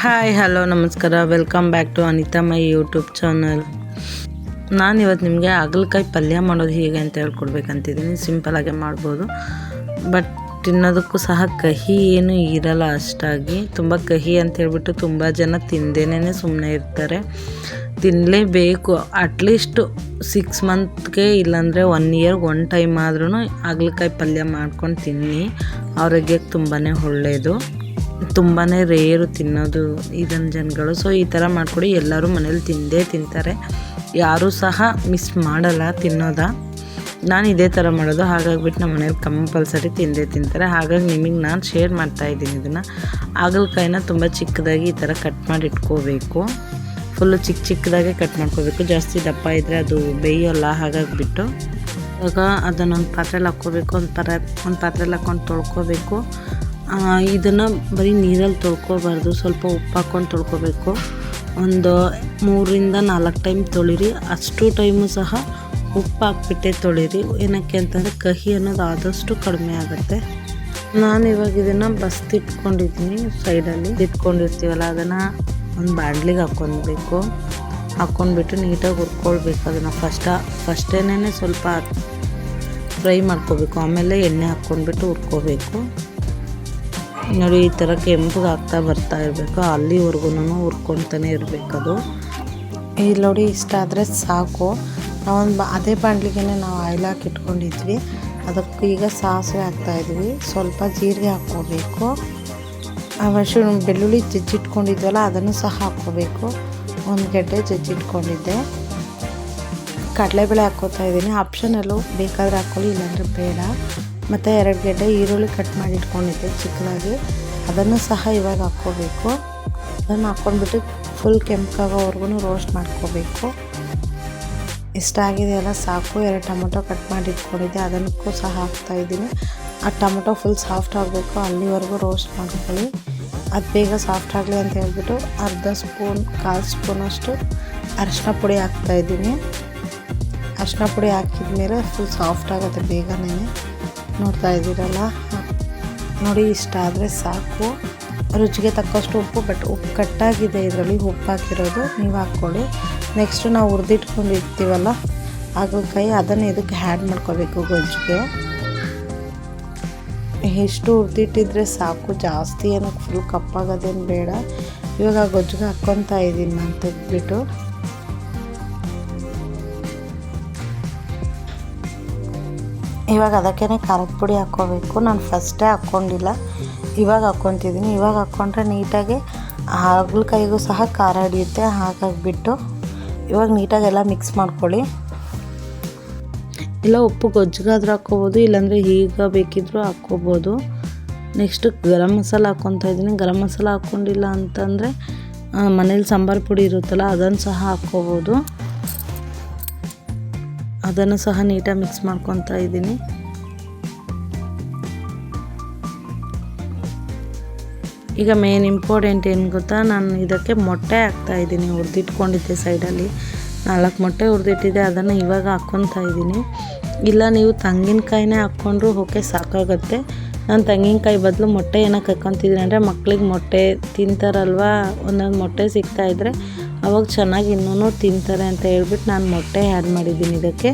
Hi, hello, ನಮಸ್ಕಾರ. Welcome back to Anita my YouTube channel ನಾನು ಇವತ್ತು ನಿಮಗೆ ಹಾಗಲಕಾಯಿ ಪಲ್ಯ ಮಾಡೋದು ಹೇಗೆ ಅಂತ ಹೇಳ್ಕೊಡ್ಬೇಕಂತಿದ್ದೀನಿ. ಸಿಂಪಲಾಗೆ ಮಾಡ್ಬೋದು. ಬಟ್ ತಿನ್ನೋದಕ್ಕೂ ಸಹ ಕಹಿ ಏನು ಇರಲ್ಲ ಅಷ್ಟಾಗಿ. ತುಂಬ ಕಹಿ ಅಂತ ಹೇಳ್ಬಿಟ್ಟು ತುಂಬ ಜನ ತಿಂದೇನೇ ಸುಮ್ಮನೆ ಇರ್ತಾರೆ. ತಿನ್ನಲೇಬೇಕು ಅಟ್ಲೀಸ್ಟ್ ಸಿಕ್ಸ್ ಮಂತ್ಗೆ ಇಲ್ಲಾಂದರೆ ಒನ್ ಇಯರ್ಗೆ ಒನ್ ಟೈಮ್ ಆದ್ರೂ ಹಾಗಲಕಾಯಿ ಪಲ್ಯ ಮಾಡ್ಕೊಂಡು ತಿನ್ನಿ. ಆರೋಗ್ಯಕ್ಕೆ ತುಂಬಾ ಒಳ್ಳೆಯದು ತುಂಬಾ ರೇರು ತಿನ್ನೋದು ಇದನ್ನು ಜನಗಳು ಸೊ ಈ ಥರ ಮಾಡಿಕೊಡಿ. ಎಲ್ಲರೂ ಮನೇಲಿ ತಿಂದೇ ತಿಂತಾರೆ. ಯಾರೂ ಸಹ ಮಿಸ್ ಮಾಡಲ್ಲ ತಿನ್ನೋದ. ನಾನು ಇದೇ ಥರ ಮಾಡೋದು. ಹಾಗಾಗಿಬಿಟ್ಟು ನಮ್ಮ ಮನೇಲಿ ಕಂಪಲ್ಸರಿ ತಿಂದೇ ತಿಂತಾರೆ. ಹಾಗಾಗಿ ನಿಮಗೆ ನಾನು ಶೇರ್ ಮಾಡ್ತಾಯಿದ್ದೀನಿ ಇದನ್ನು. ಹಾಗಲಕಾಯಿನ ತುಂಬ ಚಿಕ್ಕದಾಗಿ ಈ ಥರ ಕಟ್ ಮಾಡಿ ಇಟ್ಕೋಬೇಕು. ಫುಲ್ಲು ಚಿಕ್ಕ ಚಿಕ್ಕದಾಗೆ ಕಟ್ ಮಾಡ್ಕೋಬೇಕು. ಜಾಸ್ತಿ ದಪ್ಪ ಇದ್ದರೆ ಅದು ಬೇಯೋಲ್ಲ ಹಾಗಾಗಿಬಿಟ್ಟು. ಇವಾಗ ಅದನ್ನೊಂದು ಪಾತ್ರೆಲಿ ಹಾಕ್ಕೋಬೇಕು. ಒಂದು ಪರ ಒಂದು ಪಾತ್ರೆಲಿ ಹಾಕ್ಕೊಂಡು ತೊಳ್ಕೊಬೇಕು. ಇದನ್ನು ಬರೀ ನೀರಲ್ಲಿ ತೊಳ್ಕೊಬಾರ್ದು, ಸ್ವಲ್ಪ ಉಪ್ಪು ಹಾಕ್ಕೊಂಡು ತೊಳ್ಕೊಬೇಕು. ಒಂದು ಮೂರಿಂದ ನಾಲ್ಕು ಟೈಮ್ ತೊಳಿರಿ. ಅಷ್ಟು ಟೈಮು ಸಹ ಉಪ್ಪು ಹಾಕ್ಬಿಟ್ಟೆ ತೊಳಿರಿ. ಏನಕ್ಕೆ ಅಂತಂದರೆ ಕಹಿ ಅನ್ನೋದು ಆದಷ್ಟು ಕಡಿಮೆ ಆಗುತ್ತೆ. ನಾನು ಇವಾಗ ಇದನ್ನು ಬಸ್ತಿಟ್ಕೊಂಡಿದ್ದೀನಿ ಸೈಡಲ್ಲಿ. ಇಟ್ಕೊಂಡಿರ್ತೀವಲ್ಲ, ಅದನ್ನು ಒಂದು ಬಾಣಲಿಗೆ ಹಾಕ್ಕೊಳ್ಬೇಕು ಹಾಕ್ಕೊಂಡ್ಬಿಟ್ಟು ನೀಟಾಗಿ ಹುರ್ಕೊಳ್ಬೇಕು ಅದನ್ನು ಫಸ್ಟ ಫಸ್ಟೇನೇ ಸ್ವಲ್ಪ ಫ್ರೈ ಮಾಡ್ಕೋಬೇಕು. ಆಮೇಲೆ ಎಣ್ಣೆ ಹಾಕ್ಕೊಂಡ್ಬಿಟ್ಟು ಹುರ್ಕೋಬೇಕು. ನೋಡಿ, ಈ ಥರ ಕೆಂಪು ಆಗ್ತಾ ಬರ್ತಾ ಇರಬೇಕು. ಅಲ್ಲಿವರೆಗೂ ಹುರ್ಕೊತಾನೆ ಇರಬೇಕದು ಇಲ್ಲಿ ನೋಡಿ, ಇಷ್ಟ ಆದರೆ ಸಾಕು. ನಾವೊಂದು ಬ, ಅದೇ ಬಾಣಲಿಗೆ ನಾವು ಆಯಿಲ್ ಹಾಕಿ ಇಟ್ಕೊಂಡಿದ್ವಿ. ಅದಕ್ಕೆ ಈಗ ಸಾಸಿವೆ ಹಾಕ್ತಾಯಿದ್ವಿ ಸ್ವಲ್ಪ ಜೀರಿಗೆ ಹಾಕ್ಕೋಬೇಕು. ಆಮೇಲೆ ಬೆಳ್ಳುಳ್ಳಿ ಜಜ್ಜಿಟ್ಕೊಂಡಿದ್ವಲ್ಲ, ಅದನ್ನು ಸಹ ಹಾಕ್ಕೋಬೇಕು. ಒಂದು ಗಡ್ಡೆ ಜಜ್ಜಿಟ್ಕೊಂಡಿದ್ದೆ. ಕಡಲೆಬೇಳೆ ಹಾಕ್ಕೋತಾ ಇದ್ದೀನಿ. ಆಪ್ಷನಲ್ಲು ಬೇಕಾದರೆ ಹಾಕ್ಕೊಳ್ಳಿ ಇಲ್ಲಾಂದರೆ ಬೇಡ. ಮತ್ತು ಎರಡು ಗಡ್ಡೆ ಈರುಳ್ಳಿ ಕಟ್ ಮಾಡಿ ಇಟ್ಕೊಂಡಿದ್ದೆ ಚಿಕ್ಕದಾಗಿ. ಅದನ್ನು ಸಹ ಇವಾಗ ಹಾಕ್ಕೋಬೇಕು. ಅದನ್ನು ಹಾಕ್ಕೊಂಡ್ಬಿಟ್ಟು ಫುಲ್ ಕೆಂಪಾಗೋವರೆಗೂ ರೋಸ್ಟ್ ಮಾಡ್ಕೋಬೇಕು. ಇಷ್ಟಾಗಿದೆಯಲ್ಲ ಸಾಕು. ಎರಡು ಟೊಮೊಟೊ ಕಟ್ ಮಾಡಿ ಇಟ್ಕೊಂಡಿದ್ದೆ. ಅದನ್ನಕ್ಕೂ ಸಹ ಹಾಕ್ತಾಯಿದ್ದೀನಿ ಆ ಟೊಮೊಟೊ ಫುಲ್ ಸಾಫ್ಟ್ ಆಗಬೇಕು. ಅಲ್ಲಿವರೆಗೂ ರೋಸ್ಟ್ ಮಾಡ್ಕೊಳ್ಳಿ. ಅದು ಬೇಗ ಸಾಫ್ಟ್ ಆಗಲಿ ಅಂತ ಹೇಳ್ಬಿಟ್ಟು ಅರ್ಧ ಸ್ಪೂನ್ ಕಾಲು ಸ್ಪೂನಷ್ಟು ಅರಿಶಿನ ಪುಡಿ ಹಾಕ್ತಾಯಿದ್ದೀನಿ ಅರಿಶಿನ ಪುಡಿ ಹಾಕಿದ ಮೇಲೆ ಫುಲ್ ಸಾಫ್ಟ್ ಆಗುತ್ತೆ ಬೇಗನೆ. ನೋಡ್ತಾ ಇದ್ದೀರಲ್ಲ? ನೋಡಿ, ಇಷ್ಟ ಆದರೆ ಸಾಕು. ರುಚಿಗೆ ತಕ್ಕಷ್ಟು ಉಪ್ಪು ಬಟ್ ಉಪ್ಪು ಕಟ್ಟಾಗಿದೆ ಇದರಲ್ಲಿ. ಉಪ್ಪು ಹಾಕಿರೋದು ನೀವು ಹಾಕ್ಕೊಳ್ಳಿ. ನೆಕ್ಸ್ಟು ನಾವು ಹುರಿದಿಟ್ಕೊಂಡಿರ್ತೀವಲ್ಲ ಹಾಗಲಕಾಯಿ ಅದನ್ನು ಇದಕ್ಕೆ ಹ್ಯಾಡ್ ಮಾಡ್ಕೋಬೇಕು ಗೊಜ್ಜಿಗೆ ಎಷ್ಟು ಹುರಿದಿಟ್ಟಿದ್ರೆ ಸಾಕು. ಜಾಸ್ತಿ ಏನಕ್ಕೆ ಫುಲ್ ಕಪ್ಪಾಗೋದೇನು ಬೇಡ. ಇವಾಗ ಗೊಜ್ಜಿಗೆ ಹಾಕ್ಕೊತಾ ಇದ್ದೀನಿ ನಾನು ತೆಗೆದ್ಬಿಟ್ಟು. ಇವಾಗ ಅದಕ್ಕೇ ಖಾರದ ಪುಡಿ ಹಾಕ್ಕೋಬೇಕು. ನಾನು ಫಸ್ಟೇ ಹಾಕ್ಕೊಂಡಿಲ್ಲ. ಇವಾಗ ಹಾಕ್ಕೊತಿದ್ದೀನಿ ಇವಾಗ ಹಾಕ್ಕೊಂಡ್ರೆ ನೀಟಾಗಿ ಹಾಗಲಕಾಯಿಗೂ ಸಹ ಖಾರ ಹಿಡಿಯುತ್ತೆ. ಹಾಗಾಗಿಬಿಟ್ಟು ಇವಾಗ ನೀಟಾಗೆಲ್ಲ ಮಿಕ್ಸ್ ಮಾಡ್ಕೊಳ್ಳಿ. ಇಲ್ಲ, ಉಪ್ಪು ಗೊಜ್ಜಿಗಾದ್ರೂ ಹಾಕ್ಕೋಬೋದು, ಇಲ್ಲಾಂದರೆ ಈಗ ಬೇಕಿದ್ದರೂ ಹಾಕ್ಕೋಬೋದು. ನೆಕ್ಸ್ಟ್ ಗರಂ ಮಸಾಲ ಹಾಕ್ಕೊತಾ ಇದ್ದೀನಿ. ಗರಂ ಮಸಾಲ ಹಾಕ್ಕೊಂಡಿಲ್ಲ ಅಂತಂದರೆ ಮನೇಲಿ ಸಾಂಬಾರು ಪುಡಿ ಇರುತ್ತಲ್ಲ, ಅದನ್ನು ಸಹ ಹಾಕ್ಕೋಬೋದು. ಅದನ್ನು ಸಹ ನೀಟಾಗಿ ಮಿಕ್ಸ್ ಮಾಡ್ಕೊತಾ ಇದ್ದೀನಿ. ಈಗ ಮೇನ್ ಇಂಪಾರ್ಟೆಂಟ್ ಏನು ಗೊತ್ತಾ? ನಾನು ಇದಕ್ಕೆ ಮೊಟ್ಟೆ ಹಾಕ್ತಾ ಇದ್ದೀನಿ, ಹುರಿದಿಟ್ಕೊಂಡಿದ್ದೆ ಸೈಡಲ್ಲಿ. ನಾಲ್ಕು ಮೊಟ್ಟೆ ಹುರಿದಿಟ್ಟಿದ್ದೆ, ಅದನ್ನು ಇವಾಗ ಹಾಕ್ಕೊತಾ ಇದ್ದೀನಿ. ಇಲ್ಲ, ನೀವು ತೆಂಗಿನಕಾಯಿನೇ ಹಾಕ್ಕೊಂಡ್ರು ಓಕೆ, ಸಾಕಾಗುತ್ತೆ. ನಾನು ತೆಂಗಿನಕಾಯಿ ಬದಲು ಮೊಟ್ಟೆ ಏನಕ್ಕೆ ಹಾಕ್ಕೊತಿದ್ದೀನಿ ಅಂದರೆ ಮಕ್ಳಿಗೆ ಮೊಟ್ಟೆ ತಿಂತಾರಲ್ವ? ಒಂದೊಂದು ಮೊಟ್ಟೆ ಸಿಗ್ತಾಯಿದ್ರೆ ಚೆನ್ನಾಗಿ ಇನ್ನೂ ತಿಂತಾರೆ ಅಂತ ಹೇಳ್ಬಿಟ್ಟು ನಾನು ಮೊಟ್ಟೆ ಆ್ಯಡ್ ಮಾಡಿದ್ದೀನಿ ಇದಕ್ಕೆ.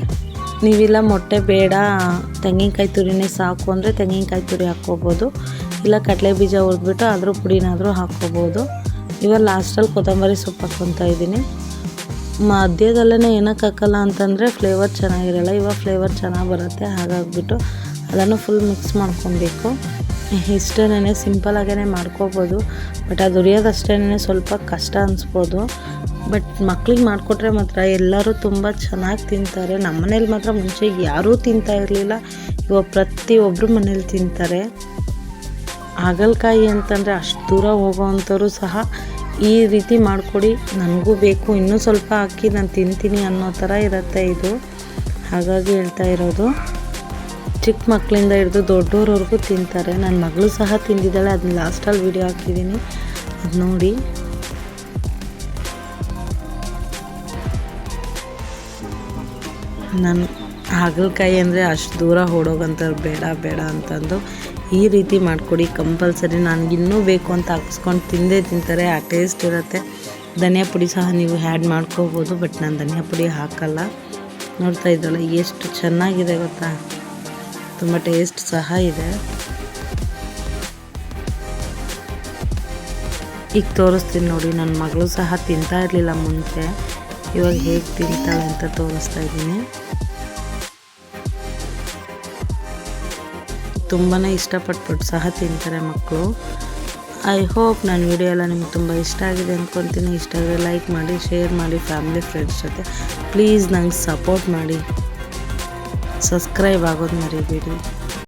ನೀವಿಲ್ಲ ಮೊಟ್ಟೆ ಬೇಡ, ತೆಂಗಿನಕಾಯಿ ತುರಿನೇ ಸಾಕು ಅಂದರೆ ತೆಂಗಿನಕಾಯಿ ತುರಿ ಹಾಕ್ಕೋಬೋದು. ಇಲ್ಲ ಕಡಲೆ ಬೀಜ ಹುರಿದ್ಬಿಟ್ಟು ಅದ್ರ ಪುಡಿನಾದರೂ ಹಾಕ್ಕೋಬೋದು. ಇವಾಗ ಲಾಸ್ಟಲ್ಲಿ ಕೊತ್ತಂಬರಿ ಸೊಪ್ಪು ಹಾಕ್ಕೊತಾ ಇದ್ದೀನಿ. ಮಧ್ಯದಲ್ಲೇ ಏನಕ್ಕೆ ಹಾಕಲ್ಲ ಅಂತಂದರೆ ಫ್ಲೇವರ್ ಚೆನ್ನಾಗಿರಲ್ಲ, ಇವಾಗ ಫ್ಲೇವರ್ ಚೆನ್ನಾಗಿ ಬರುತ್ತೆ, ಹಾಗಾಗಿಬಿಟ್ಟು ಅದನ್ನು ಫುಲ್ ಮಿಕ್ಸ್ ಮಾಡ್ಕೊಬೇಕು. ಇಷ್ಟೇನೇ ಸಿಂಪಲ್ ಆಗೇ ಮಾಡ್ಕೋಬೋದು ಬಟ್ ಅದು ಹುರಿಯೋದಷ್ಟೇ ಸ್ವಲ್ಪ ಕಷ್ಟ ಅನಿಸ್ಬೋದು. ಬಟ್ ಮಕ್ಳಿಗೆ ಮಾಡಿಕೊಟ್ರೆ ಮಾತ್ರ ಎಲ್ಲರೂ ತುಂಬ ಚೆನ್ನಾಗಿ ತಿಂತಾರೆ. ನಮ್ಮ ಮನೇಲಿ ಮಾತ್ರ ಮುಂಚೆ ಯಾರೂ ತಿಂತಾ ಇರಲಿಲ್ಲ. ಇವಾಗ ಪ್ರತಿಯೊಬ್ಬರು ಮನೇಲಿ ತಿಂತಾರೆ. ಹಾಗಲಕಾಯಿ ಅಂತಂದರೆ ಅಷ್ಟು ದೂರ ಹೋಗೋವಂಥವ್ರು ಸಹ ಈ ರೀತಿ ಮಾಡಿಕೊಡಿ. ನನಗೂ ಬೇಕು. ಇನ್ನೂ ಸ್ವಲ್ಪ ಹಾಕಿ ನಾನು ತಿಂತೀನಿ ಅನ್ನೋ ಥರ ಇರುತ್ತೆ ಇದು. ಹಾಗಾಗಿ ಹೇಳ್ತಾ ಇರೋದು. ಚಿಕ್ಕ ಮಕ್ಕಳಿಂದ ಹಿಡಿದು ದೊಡ್ಡವ್ರವ್ರಿಗೂ ತಿಂತಾರೆ. ನನ್ನ ಮಗಳು ಸಹ ತಿಂದಿದ್ದಾಳೆ. ಅದನ್ನ ಲಾಸ್ಟಲ್ಲಿ ವಿಡಿಯೋ ಹಾಕಿದ್ದೀನಿ. ಅದು ನೋಡಿ ನಾನು ಹಾಗಲಕಾಯಿ ಅಂದರೆ ಅಷ್ಟು ದೂರ ಓಡೋಗಂಥವ್ರು ಬೇಡ ಬೇಡ ಅಂತಂದು ಈ ರೀತಿ ಮಾಡಿಕೊಡಿ ಕಂಪಲ್ಸರಿ. ನನಗೆ ಇನ್ನೂ ಬೇಕು ಅಂತ ಹಾಕಿಸ್ಕೊಂಡು ತಿಂದೇ ತಿಂತಾರೆ, ಆ ಟೇಸ್ಟ್ ಇರುತ್ತೆ. ಧನಿಯಾ ಪುಡಿ ಸಹ ನೀವು ಆ್ಯಡ್ ಮಾಡ್ಕೋಬೋದು, ಬಟ್ ನಾನು ಧನಿಯಾ ಪುಡಿ ಹಾಕಲ್ಲ. ನೋಡ್ತಾ ಇದ್ದಲ್ಲ, ಎಷ್ಟು ಚೆನ್ನಾಗಿದೆ ಗೊತ್ತಾ? ತುಂಬ ಟೇಸ್ಟ್ ಸಹ ಇದೆ. ಈಗ ತೋರಿಸ್ತೀನಿ ನೋಡಿ, ನನ್ನ ಮಗಳು ಸಹ ತಿಂತಾ ಇರಲಿಲ್ಲ ಮುಂಚೆ. ಇವಾಗ ಹೇಗೆ ತಿಂತಾಳೆ ಅಂತ ತೋರಿಸ್ತಾ ಇದ್ದೀನಿ. ತುಂಬಾ ಇಷ್ಟಪಟ್ಬಿಟ್ಟು ಸಹ ತಿಂತಾರೆ ಮಕ್ಕಳು. ಐ ಹೋಪ್ ನನ್ನ ವಿಡಿಯೋ ಎಲ್ಲ ನಿಮ್ಗೆ ತುಂಬ ಇಷ್ಟ ಆಗಿದೆ ಅಂದ್ಕೊತೀನಿ ಇಷ್ಟ ಆದರೆ ಲೈಕ್ ಮಾಡಿ ಶೇರ್ ಮಾಡಿ ಫ್ಯಾಮಿಲಿ ಫ್ರೆಂಡ್ಸ್ ಜೊತೆ ಪ್ಲೀಸ್ ನಂಗೆ ಸಪೋರ್ಟ್ ಮಾಡಿ. ಸಬ್ಸ್ಕ್ರೈಬ್ ಆಗೋದು ಮರಿಬೇಡಿ.